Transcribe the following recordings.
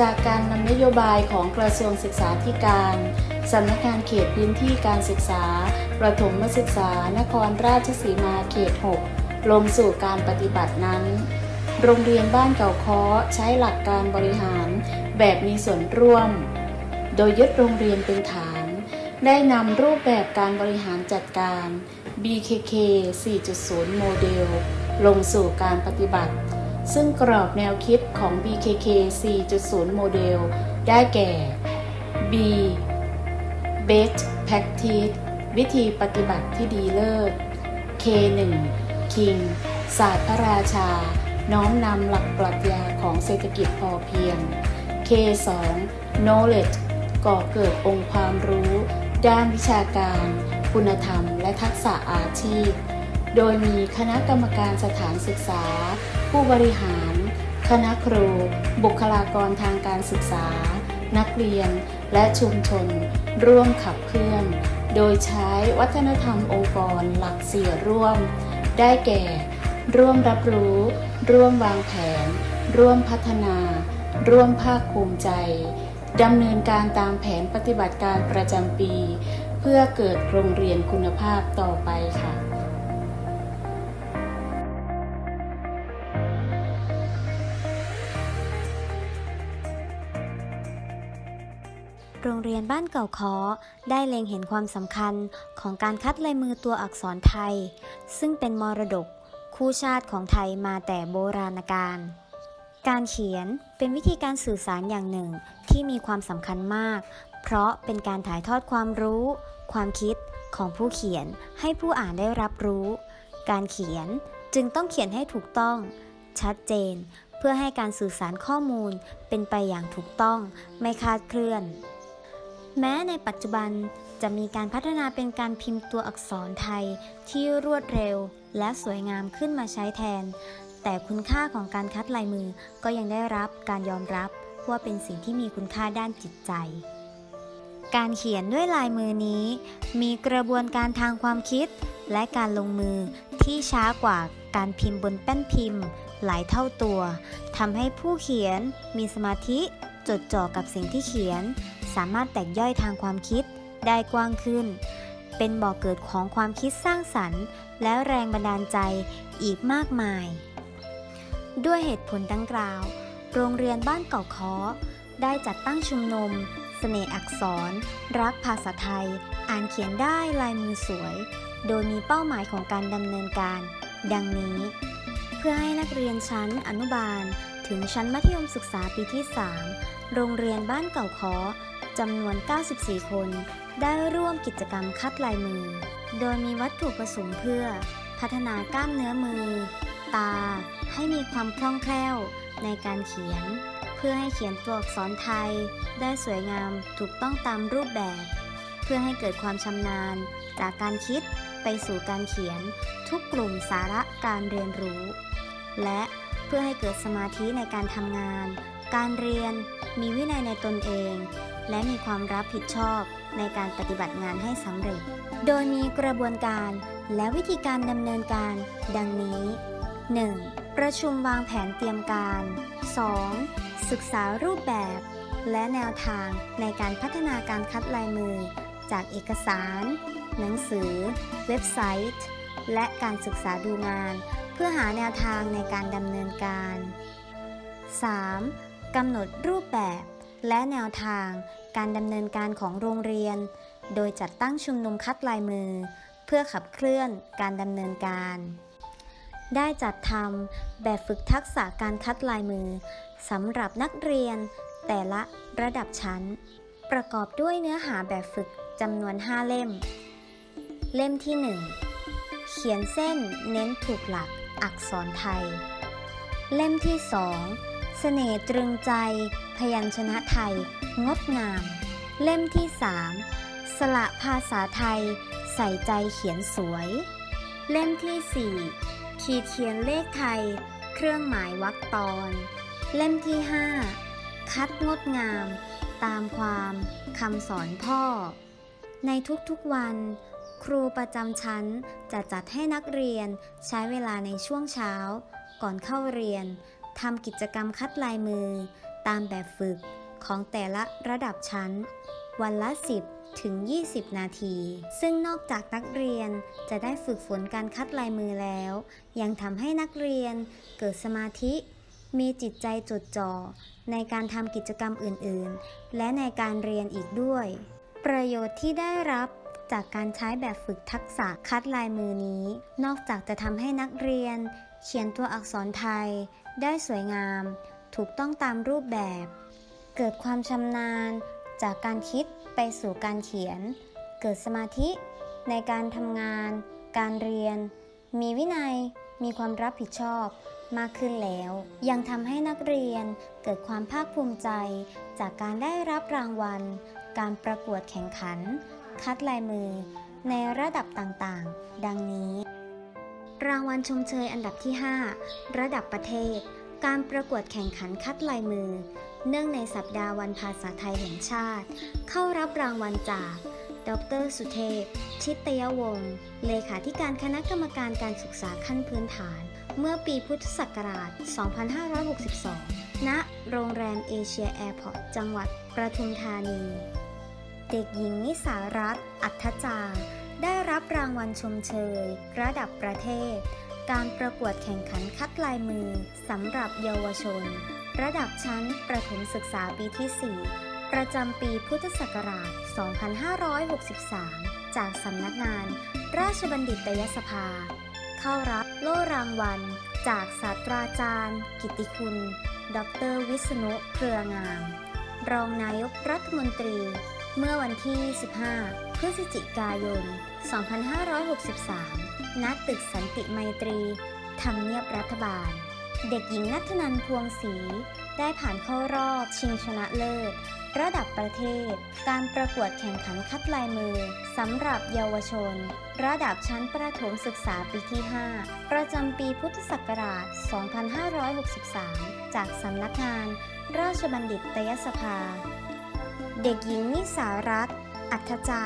จากการนำนโยบายของกระทรวงศึกษาธิการสำนักงานเขตพื้นที่การศึกษา ประถมศึกษา นครราชสีมาเขต 6 ลงสู่การปฏิบัตินั้น โรงเรียนบ้านเก่าค้อใช้หลักการบริหารแบบมีส่วนร่วม โดยยึดโรงเรียนเป็นฐาน ได้นำรูปแบบการบริหารจัดการ BKK 4.0 โมเดล ลงสู่การปฏิบัติ ซึ่งกรอบแนวคิดของ BKK 4.0 โมเดล ได้แก่ B Best Practice วิธีปฏิบัติที่ดีเลิศ K1 King ศาสตร์พระราชา น้อมนำหลักปรัชญาของเศรษฐกิจพอเพียง K2 Knowledge ก่อเกิดองค์ความรู้ ด้านวิชาการ คุณธรรม และทักษะอาชีพ โดยมีคณะกรรมการสถานศึกษา ผู้บริหาร คณะครู บุคลากรทางการศึกษา นักเรียน และชุมชน ร่วมขับเคลื่อน โดยใช้วัฒนธรรมองค์กรหลักเสี่ยร่วม ได้แก่ ร่วมรับรู้ ร่วมวางแผน ร่วมพัฒนา ร่วมภาคภูมิใจดำเนินการตามแผนปฏิบัติการประจำปี เพื่อเกิดโรงเรียนคุณภาพต่อไปค่ะ โรงเรียนบ้านเก่าคอได้เล็งเห็นความสำคัญของการคัดลายมือตัวอักษรไทย ซึ่งเป็นมรดกคู่ชาติของไทยมาแต่โบราณกาลการเขียนเป็นวิธีการสื่อสารอย่างหนึ่งที่มีความสำคัญมาก เพราะเป็นการถ่ายทอดความรู้ ความคิดของผู้เขียนให้ผู้อ่านได้รับรู้ การเขียนจึงต้องเขียนให้ถูกต้อง ชัดเจน เพื่อให้การสื่อสารข้อมูลเป็นไปอย่างถูกต้องไม่คาดเคลื่อน แม้ในปัจจุบันจะมีการพัฒนาเป็นการพิมพ์ตัวอักษรไทยที่รวดเร็วและสวยงามขึ้นมาใช้แทน แต่คุณค่าของการคัดลายมือก็ยังได้รับการยอมรับว่าเป็นสิ่งที่มีคุณค่าด้านจิตใจ การเขียนด้วยลายมือนี้ มีกระบวนการทางความคิด และการลงมือที่ช้ากว่าการพิมพ์บนแป้นพิมพ์ หลายเท่าตัวทำให้ผู้เขียนมีสมาธิจดจ่อกับสิ่งที่เขียน สามารถแตกย่อยทางความคิดได้กว้างขึ้น เป็นบ่อกเกิดของความคิดสร้างสรรค์ และแรงบันดาลใจอีกมากมาย ด้วยเหตุผลดังกล่าว โรงเรียนบ้านเก่าคอได้จัดตั้งชุมนุมเสน่ห์อักษร รักภาษาไทย อ่านเขียนได้ลายมือสวย โดยมีเป้าหมายของการดำเนินการ ดังนี้ เพื่อให้นักเรียนชั้นอนุบาล ถึงชั้นมัธยมศึกษาปีที่ 3 โรงเรียนบ้านเก่าคอ จำนวน 94 คน ได้ร่วมกิจกรรมคัดลายมือ โดยมีวัตถุประสงค์เพื่อ พัฒนากล้ามเนื้อมือ ตา ให้มีความคล่องแคล่วในการเขียน เพื่อให้เขียนตัวอักษรไทย ได้สวยงามถูกต้องตามรูปแบบ เพื่อให้เกิดความชำนาญ จากการคิดไปสู่การเขียนทุกกลุ่มสาระการเรียนรู้ และเพื่อให้เกิดสมาธิในการทำงาน การเรียน มีวินัยในตนเอง และมีความรับผิดชอบในการปฏิบัติงานให้สำเร็จ โดยมีกระบวนการและวิธีการดำเนินการ ดังนี้ 1. ประชุมวางแผนเตรียมการ 2. ศึกษารูปแบบ และแนวทางในการพัฒนาการคัดลายมือ จากเอกสาร หนังสือ เว็บไซต์ และการศึกษาดูงาน เพื่อหาแนวทางในการดำเนินการ 3. กำหนดรูปแบบ และแนวทางการดำเนินการของโรงเรียน โดยจัดตั้งชุมนุมคัดลายมือ เพื่อขับเคลื่อนการดำเนินการ ได้จัดทำแบบฝึกทักษะการคัดลายมือสำหรับนักเรียนแต่ละระดับชั้น ประกอบด้วยเนื้อหาแบบฝึกจำนวน 5 เล่ม เล่มที่ 1 เขียนเส้นเน้นถูกหลักอักษรไทย เล่มที่ 2 น่ห์ตรึงใจ พยัญชนะไทย งดงาม เล่มที่3สละภาษาไทย ใส่ใจเขียนสวย เล่มที่4ขีดเขียนเลขไทย เครื่องหมายวรรคตอน เล่มที่5คัดงดงาม ตามความคำสอนพ่อ ในทุกๆวัน ครูประจำชั้นจะจัดให้นักเรียนใช้เวลาในช่วงเช้า ก่อนเข้าเรียน ทำกิจกรรมคัดลายมือ ตามแบบฝึกของแต่ละระดับชั้น วันละ 10 ถึง 20 นาที ซึ่งนอกจากนักเรียนจะได้ฝึกฝนการคัดลายมือแล้ว ยังทำให้นักเรียนเกิดสมาธิ มีจิตใจจดจ่อ ในการทำกิจกรรมอื่นๆ และในการเรียนอีกด้วย ประโยชน์ที่ได้รับจากการใช้แบบฝึกทักษะคัดลายมือนี้ นอกจากจะทำให้นักเรียน เขียนตัวอักษรไทย ได้สวยงาม ถูกต้องตามรูปแบบ เกิดความชำนาญ จากการคิดไปสู่การเขียน เกิดสมาธิในการทำงาน การเรียน มีวินัย มีความรับผิดชอบมากขึ้นแล้ว ยังทำให้นักเรียนเกิดความภาคภูมิใจ จากการได้รับรางวัล การประกวดแข่งขัน คัดลายมือ ในระดับต่างๆ ดังนี้ รางวัลชมเชยอันดับที่ 5 ระดับประเทศ การประกวดแข่งขันคัดลายมือ เนื่องในสัปดาห์วันภาษาไทยแห่งชาติ เข้ารับรางวัลจาก ดร สุเทพ ชิตยวงศ์เลขาธิการคณะกรรมการการศึกษาขั้นพื้นฐาน เมื่อปีพุทธศักราช 2562 ณ โรงแรมเอเชียแอร์พอร์ต จังหวัดประทุมธานี เด็กหญิงนิสารัตน์อัธจา ได้รับรางวัลชมเชย ระดับประเทศ การประกวดแข่งขันคัดลายมือสำหรับเยาวชน ระดับชั้นประถมศึกษาปีที่ 4 ประจำปีพุทธศักราช 2563 จากสำนักงาน ราชบัณฑิตยสภา เข้ารับโล่รางวัล จากศาสตราจารย์ กิติคุณ ดร วิษณุ เครืองาม รองนายกรัฐมนตรี เมื่อวันที่ 15 พฤศจิกายน 2563 ณ ตึกสันติไมตรีทำเนียบรัฐบาล เด็กหญิงนัทนันพวงศรีได้ผ่านเข้ารอบชิงชนะเลิศ ระดับประเทศ การประกวดแข่งขันคัดลายมือสำหรับเยาวชน ระดับชั้นประถมศึกษาปีที่ 5 ประจำปีพุทธศักราช 2563 จากสำนักงาน ราชบัณฑิตยสภา เด็กหญิงนิสารัตน์อัธจา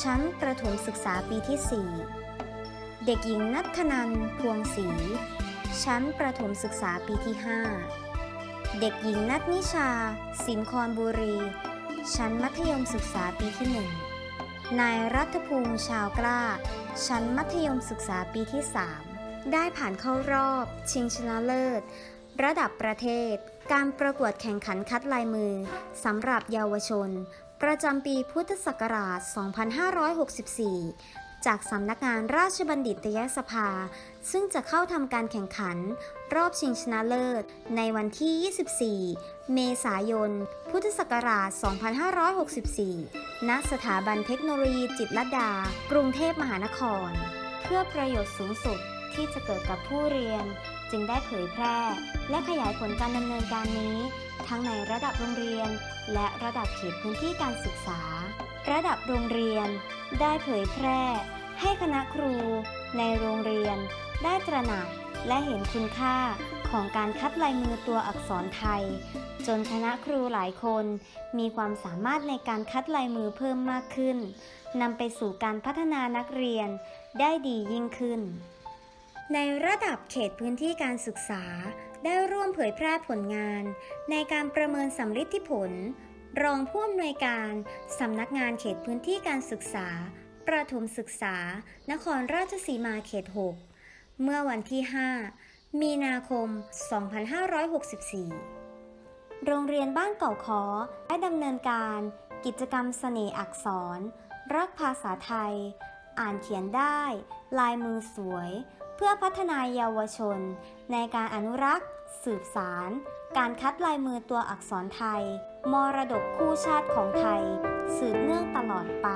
ชั้นประถมศึกษาปีที่ 4 เด็กหญิงนัทนันพวงศรีชั้นประถมศึกษาปีที่ 5 เด็กหญิงนัทนิชา สินคอนบุรี ชั้นมัธยมศึกษาปีที่ 1 นายรัฐภูมิชาวกล้า ชั้นมัธยมศึกษาปีที่ 3 ได้ผ่านเข้ารอบ ชิงชนะเลิศ ระดับประเทศ การประกวดแข่งขันคัดลายมือสำหรับเยาวชน ประจำปีพุทธศักราช 2564 จากสำนักงานราชบัณฑิตยสภา ซึ่งจะเข้าทำการแข่งขัน รอบชิงชนะเลิศ ในวันที่ 24 เมษายน พุทธศักราช 2564 ณ สถาบันเทคโนโลยีจิตรลดา กรุงเทพมหานคร เพื่อประโยชน์สูงสุดที่จะเกิดกับผู้เรียน จึงได้เผยแพร่ และขยายผลการดำเนินการนี้ ทั้งในระดับโรงเรียน และระดับเขตพื้นที่การศึกษา ระดับโรงเรียน ได้เผยแพร่ ให้คณะครู ในโรงเรียน ได้ตระหนักและเห็นคุณค่าของการคัดลายมือตัวอักษรไทย จนคณะครูหลายคน มีความสามารถในการคัดลายมือเพิ่มมากขึ้นนำไปสู่การพัฒนานักเรียนได้ดียิ่งขึ้น ในระดับเขตพื้นที่การศึกษา ได้ร่วมเผยแพร่ผลงาน ในการประเมินสำลิดที่ผล รองผู้อำนวยการสำนักงานเขตพื้นที่การศึกษา ประถมศึกษา นครราชสีมาเขต 6 เมื่อวันที่ 5 มีนาคม 2564 โรงเรียนบ้านเก่าคอได้ดำเนินการกิจกรรมเสน่ห์อักษร รักภาษาไทย อ่านเขียนได้ ลายมือสวย เพื่อพัฒนาเยาวชน ในการอนุรักษ์ สืบสาร การคัดลายมือตัวอักษรไทย มรดกคู่ชาติของไทย สืบเนื่องตลอดไป